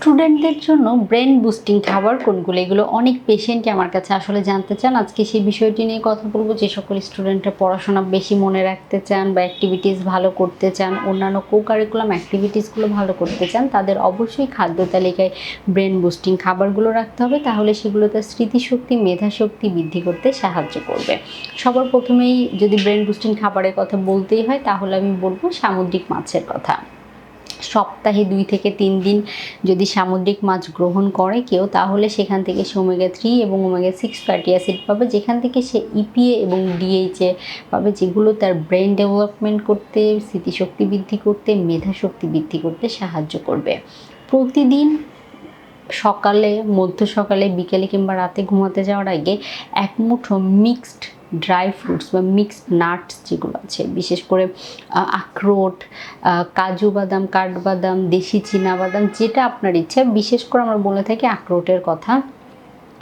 স্টুডেন্টদের জন্য brain boosting খাবার কোনগুলো? এগুলো অনেক পেশেন্টই আমার কাছে আসলে জানতে চান। আজকে সেই বিষয়টি নিয়ে কথা বলব। যে সকল স্টুডেন্টরা পড়াশোনা বেশি মনে রাখতে চান বা অ্যাক্টিভিটিস ভালো করতে চান, অন্যান্য কো কারিকুলাম অ্যাক্টিভিটিসগুলো ভালো করতে চান, তাদের অবশ্যই খাদ্য তালিকায় ব্রেন বুস্টিং খাবারগুলো রাখতে হবে। তাহলে সেগুলো তার স্মৃতিশক্তি, মেধাশক্তি বৃদ্ধি করতে সাহায্য করবে। সবার প্রথমেই যদি ব্রেন বুস্টিং খাবারের কথা বলতেই হয়, তাহলে আমি বলব সামুদ্রিক মাছের কথা। সপ্তাহে দুই থেকে তিন দিন যদি সামুদ্রিক মাছ গ্রহণ করে কেউ, তাহলে সেখান থেকে সে ওমেগা থ্রি এবং ওমেগা সিক্স ফ্যাটি অ্যাসিড পাবে, যেখান থেকে সে ইপিএ এবং ডিএইচএ পাবে, যেগুলো তার ব্রেন ডেভেলপমেন্ট করতে, স্মৃতিশক্তি বৃদ্ধি করতে, মেধাশক্তি বৃদ্ধি করতে সাহায্য করবে। প্রতিদিন সকালে, মধ্য সকালে, বিকেলে কিংবা রাতে ঘুমাতে যাওয়ার আগে এক মুঠো মিক্সড ড্রাই ফ্রুটস বা মিক্সড নাটস যেগুলো আছে, বিশেষ করে আখরোট কাজু বাদাম, কাঠবাদাম, দেশি চীনা বাদাম, যেটা আপনার ইচ্ছা, বিশেষ করে আমরা বলে থাকি আখরোটের কথা।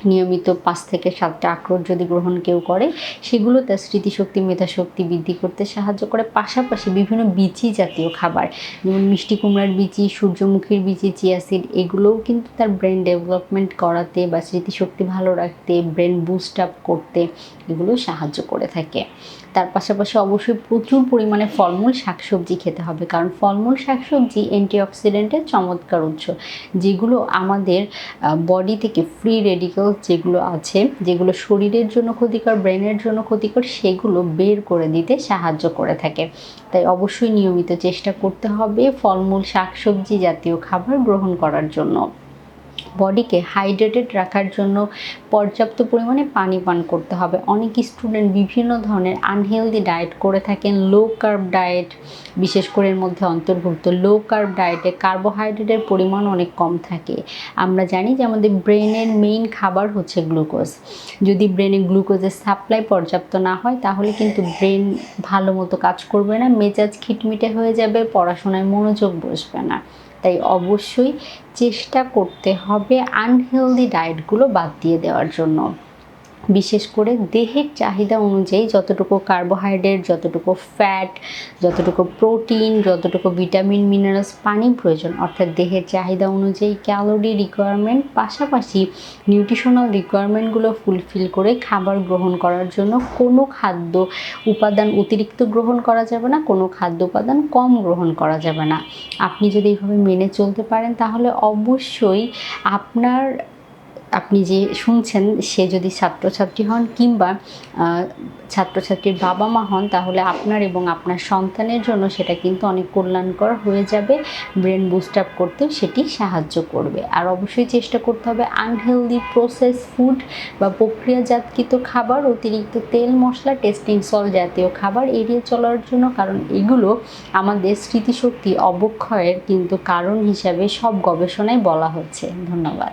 নিয়মিত পাঁচ থেকে সাতটা আখরোট যদি গ্রহণ কেউ করে সেগুলো তার স্মৃতিশক্তি, মেধাশক্তি বৃদ্ধি করতে সাহায্য করে। পাশাপাশি বিভিন্ন বিচি জাতীয় খাবার, যেমন মিষ্টি কুমড়ার বিচি, সূর্যমুখীর বিচি চিয়াসিড এগুলোও কিন্তু তার ব্রেন ডেভেলপমেন্ট করাতে বা স্মৃতিশক্তি ভালো রাখতে, ব্রেন বুস্ট আপ করতে এগুলো সাহায্য করে থাকে। তার পাশাপাশি অবশ্যই প্রচুর পরিমাণে ফলমূল শাকসবজি খেতে হবে, কারণ ফলমূল শাকসবজি অ্যান্টিঅক্সিডেন্টের চমৎকার উৎস, যেগুলো আমাদের বডি থেকে ফ্রি রেডিক্যাল যেগুলো আছে, যেগুলো শরীরের জন্য ক্ষতিকর, ব্রেনের জন্য ক্ষতিকর, সেগুলো বের করে দিতে সাহায্য করে থাকে। তাই অবশ্যই নিয়মিত চেষ্টা করতে হবে ফলমূল, শাকসবজি জাতীয় খাবার গ্রহণ করার জন্য। বডিকে হাইড্রেটেড রাখার জন্য পর্যাপ্ত পরিমাণে পানি পান করতে হবে। অনেক স্টুডেন্ট বিভিন্ন ধরনের আনহেলদি ডায়েট করে থাকেন। লো কার্ব ডায়েট, বিশেষ করে এর মধ্যে অন্তর্ভুক্ত। লো কার্ব ডায়েটে কার্বোহাইড্রেটের পরিমাণ অনেক কম থাকে। আমরা জানি যে আমাদের ব্রেনের মেইন খাবার হচ্ছে গ্লুকোজ। যদি ব্রেনে গ্লুকোজের সাপ্লাই পর্যাপ্ত না হয়, তাহলে কিন্তু ব্রেন ভালো মতো কাজ করবে না, মেজাজ খিটমিটে হয়ে যাবে, পড়াশোনায় মনোযোগ বসবে না। তাই অবশ্যই চেষ্টা করতে হবে আনহেলদি ডায়েটগুলো বাদ দিয়ে দেওয়ার জন্য। বিশেষ করে দেহের চাহিদা অনুযায়ী যতটুকু কার্বোহাইড্রেট যতটুকু ফ্যাট যতটুকু প্রোটিন যতটুকু ভিটামিন মিনারেলস পানি প্রয়োজন। অর্থাৎ দেহের চাহিদা অনুযায়ী ক্যালোরি রিকোয়ারমেন্ট পাশাপাশি নিউট্রিশনাল রিকোয়ারমেন্টগুলো ফুলফিল করে খাবার গ্রহণ করার জন্য কোনো খাদ্য উপাদান অতিরিক্ত গ্রহণ করা যাবে না, কোনো খাদ্য উপাদান কম গ্রহণ করা যাবে না। আপনি যদি এইভাবে মেনে চলতে পারেন, তাহলে অবশ্যই আপনার আপনি যে শুনছেন, সে যদি ছাত্রছাত্রী হন কিংবা ছাত্রছাত্রীর বাবা মা হন, তাহলে আপনার এবং আপনার সন্তানের জন্য সেটা কিন্তু অনেক কল্যাণকর হয়ে যাবে। ব্রেন বুস্ট আপ করতেও সেটি সাহায্য করবে। আর অবশ্যই চেষ্টা করতে হবে আনহেলদি প্রসেস ফুড বা প্রক্রিয়াজাতকৃত খাবার, অতিরিক্ত তেল, মশলা টেস্টিং সল জাতীয় খাবার এড়িয়ে চলার জন্য, কারণ এগুলো আমাদের স্মৃতিশক্তি অবক্ষয়ের কিন্তু কারণ হিসাবে সব গবেষণায় বলা হচ্ছে। ধন্যবাদ।